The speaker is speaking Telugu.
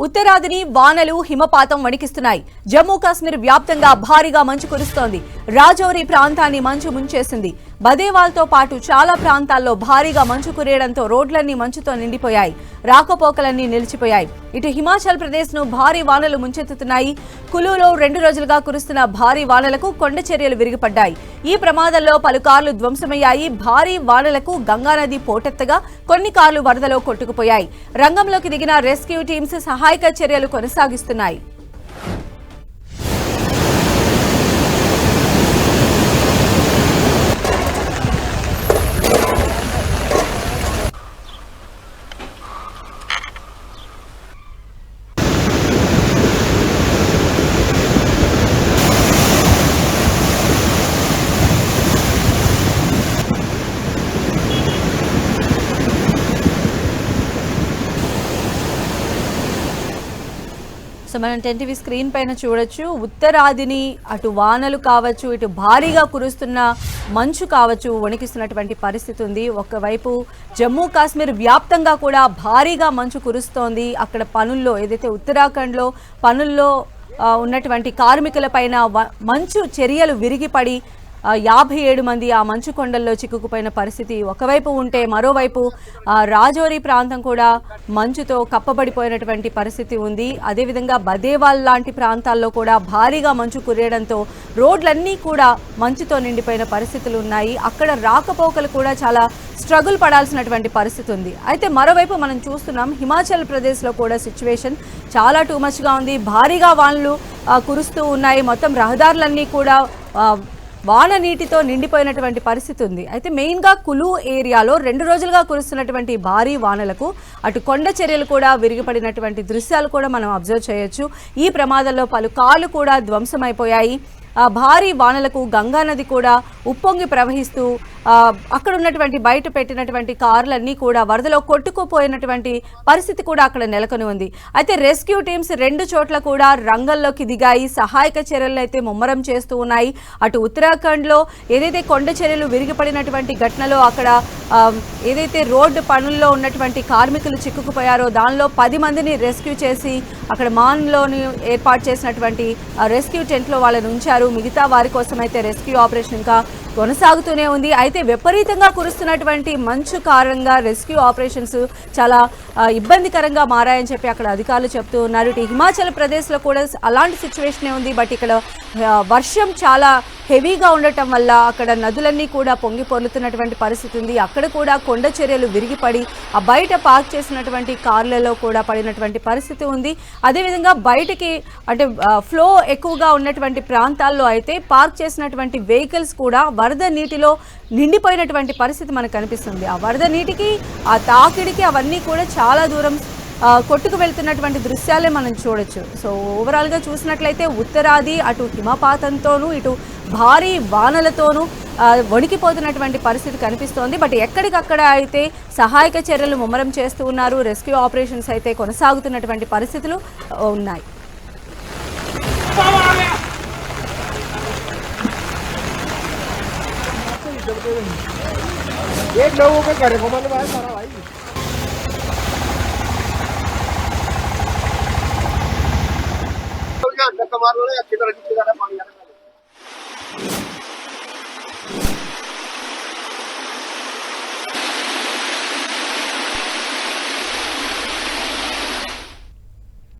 ఉత్తరాదిని వానలు హిమపాతం వణికిస్తున్నాయి. జమ్మూ కాశ్మీర్ వ్యాప్తంగా భారీగా మంచు కురుస్తోంది. రాజౌరి ప్రాంతాన్ని మంచు ముంచేసింది. బదేవాల్తో పాటు చాలా ప్రాంతాల్లో భారీగా మంచు కురియడంతో రోడ్లన్నీ మంచుతో నిండిపోయాయి. రాకపోకలన్నీ నిలిచిపోయాయి. ఇటు హిమాచల్ ప్రదేశ్ను భారీ వానలు ముంచెత్తుతున్నాయి. కులులో రెండు రోజులుగా కురుస్తున్న భారీ వానలకు కొండ చర్యలు విరిగిపడ్డాయి. ఈ ప్రమాదంలో పలు కార్లు ధ్వంసమయ్యాయి. భారీ వానలకు గంగానది పోటెత్తగా కొన్ని కార్లు వరదలో కొట్టుకుపోయాయి. రంగంలోకి దిగిన రెస్క్యూ టీమ్స్ సహాయక చర్యలు కొనసాగిస్తున్నాయి. సో మనం టెన్ స్క్రీన్ పైన చూడొచ్చు. ఉత్తరాదిని అటు వానలు కావచ్చు ఇటు భారీగా కురుస్తున్న మంచు కావచ్చు వణికిస్తున్నటువంటి పరిస్థితి ఉంది. ఒకవైపు జమ్మూ కాశ్మీర్ వ్యాప్తంగా కూడా భారీగా మంచు కురుస్తోంది. అక్కడ పనుల్లో ఏదైతే ఉత్తరాఖండ్లో పనుల్లో ఉన్నటువంటి కార్మికుల పైన మంచు చర్యలు విరిగిపడి యాభై ఏడు మంది ఆ మంచు కొండల్లో చిక్కుకుపోయిన పరిస్థితి ఒకవైపు ఉంటే మరోవైపు రాజోరి ప్రాంతం కూడా మంచుతో కప్పబడిపోయినటువంటి పరిస్థితి ఉంది. అదేవిధంగా బదేవాల్ లాంటి ప్రాంతాల్లో కూడా భారీగా మంచు కురియడంతో రోడ్లన్నీ కూడా మంచుతో నిండిపోయిన పరిస్థితులు ఉన్నాయి. అక్కడ రాకపోకలు కూడా చాలా స్ట్రగుల్ పడాల్సినటువంటి పరిస్థితి ఉంది. అయితే మరోవైపు మనం చూస్తున్నాం హిమాచల్ ప్రదేశ్లో కూడా సిచ్యువేషన్ చాలా టూ మచ్గా ఉంది. భారీగా వానలు కురుస్తూ ఉన్నాయి. మొత్తం రహదారులన్నీ కూడా వాన నీటితో నిండిపోయినటువంటి పరిస్థితి ఉంది. అయితే మెయిన్గా కులు ఏరియాలో రెండు రోజులుగా కురుస్తున్నటువంటి భారీ వానలకు అటు కొండ చర్యలు కూడా విరిగిపడినటువంటి దృశ్యాలు కూడా మనం అబ్జర్వ్ చేయొచ్చు. ఈ ప్రమాదంలో పలు కార్లు కూడా ధ్వంసమైపోయాయి. భారీ వానలకు గంగా నది కూడా ఉప్పొంగి ప్రవహిస్తూ అక్కడ ఉన్నటువంటి బయట పెట్టినటువంటి కార్లన్నీ కూడా వరదలో కొట్టుకుపోయినటువంటి పరిస్థితి కూడా అక్కడ నెలకొని ఉంది. అయితే రెస్క్యూ టీమ్స్ రెండు చోట్ల కూడా రంగంలోకి దిగాయి. సహాయక చర్యలను అయితే ముమ్మరం చేస్తూ ఉన్నాయి. అటు ఉత్తరాఖండ్లో ఏదైతే కొండ చర్యలు విరిగిపడినటువంటి ఘటనలో అక్కడ ఏదైతే రోడ్డు పనుల్లో ఉన్నటువంటి కార్మికులు చిక్కుకుపోయారో దానిలో పది మందిని రెస్క్యూ చేసి అక్కడ మాన్లోని ఏర్పాటు చేసినటువంటి రెస్క్యూ టెంట్లో వాళ్ళని ఉంచారు. మిగతా వారి కోసం అయితే రెస్క్యూ ఆపరేషన్ ఇంకా కొనసాగుతూనే ఉంది. అయితే విపరీతంగా కురుస్తున్నటువంటి మంచు కారణంగా రెస్క్యూ ఆపరేషన్స్ చాలా ఇబ్బందికరంగా మారాయని చెప్పి అక్కడ అధికారులు చెప్తూ ఉన్నారు. ఇటు హిమాచల్ ప్రదేశ్లో కూడా అలాంటి సిచ్యువేషనే ఉంది. బట్ ఇక్కడ వర్షం చాలా హెవీగా ఉండటం వల్ల అక్కడ నదులన్నీ కూడా పొంగి పొర్లుతున్నటువంటి పరిస్థితి ఉంది. అక్కడ కూడా కొండ చర్యలు విరిగిపడి ఆ బయట పార్క్ చేసినటువంటి కార్లలో కూడా పడినటువంటి పరిస్థితి ఉంది. అదేవిధంగా బయటికి అంటే ఫ్లో ఎక్కువగా ఉన్నటువంటి ప్రాంతాల్లో అయితే పార్క్ చేసినటువంటి వెహికల్స్ కూడా వరద నీటిలో నిండిపోయినటువంటి పరిస్థితి మనకు కనిపిస్తుంది. ఆ వరద నీటికి ఆ తాకిడికి అవన్నీ కూడా చాలా దూరం కొట్టుకు వెళ్తున్నటువంటి దృశ్యాలే మనం చూడొచ్చు. సో ఓవరాల్గా చూసినట్లయితే ఉత్తరాది అటు హిమపాతంతోనూ ఇటు భారీ వానలతోనూ వణికిపోతున్నటువంటి పరిస్థితి కనిపిస్తోంది. బట్ ఎక్కడికక్కడ అయితే సహాయక చర్యలు ముమ్మరం చేస్తూ ఉన్నారు రెస్క్యూ ఆపరేషన్స్ అయితే కొనసాగుతున్నటువంటి పరిస్థితులు ఉన్నాయి. एक लोगों के घरे को मतलब है सारा भाई। धक्का मार लो ना, अच्छी तरह नीचे जाना पानी